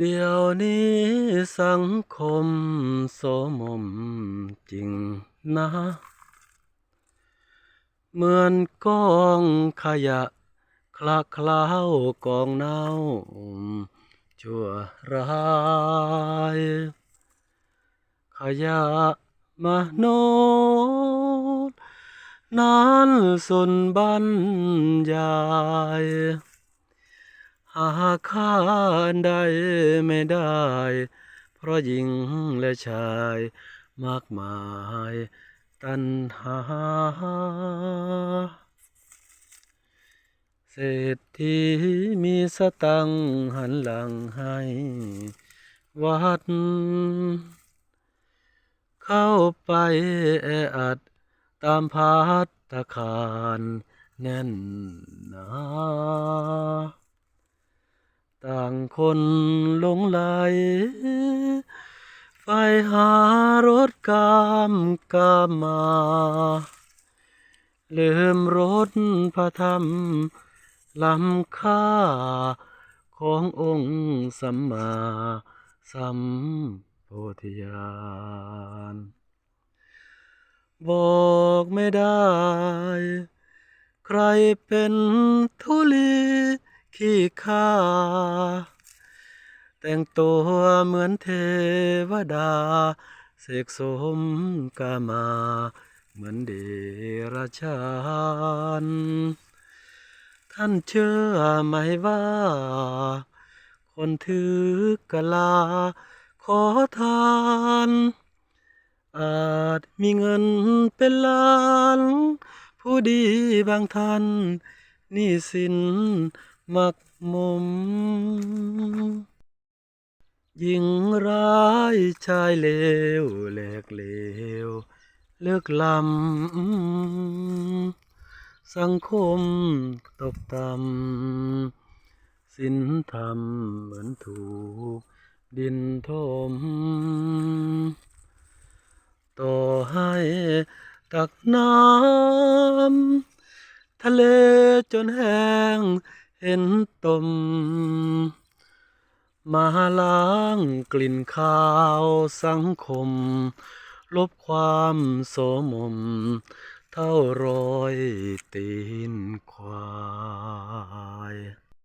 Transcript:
เดี๋ยวนี้สังคมโสมมจริงนะ เหมือนกองขยะ คลาคล้าวกองเน่าชั่วร้าย ขยะมนุษย์นั้นสุนบรรยาย หาค่าใดไม่ได้ เพราะหญิงและชายมากมายตันหา เศรษฐีมีสตังหันหลังให้วัด เข้าไปแออัดตามพัตตาคารแน่นหนา ต่างคนหลงไหลไฟหารถกามกามมาลืมรถพระธรรมล้ำค่าขององค์สัมมาสัมโพธิญาณบอกไม่ได้ ใครเป็นทุลี ขี้ข้า แต่งตัวเหมือนเทวดา เสกสมกามา เหมือนเดรัจฉานท่านเชื่อไหมว่า คนถือกะลา ขอทาน อาจมีเงินเป็นล้าน ผู้ดีบางท่านนี้สิน มักมุม หญิงร้ายชายเลวแหลกเลวเลือกลำ สังคมตกต่ำสินธรรมเหมือนถูก ดินถมต่อให้ตักน้ำทะเลจนแห้ง ห็นตม มาล้างกลิ่นขาวสังคม ลบความโสมม เท่ารอยตีนควาย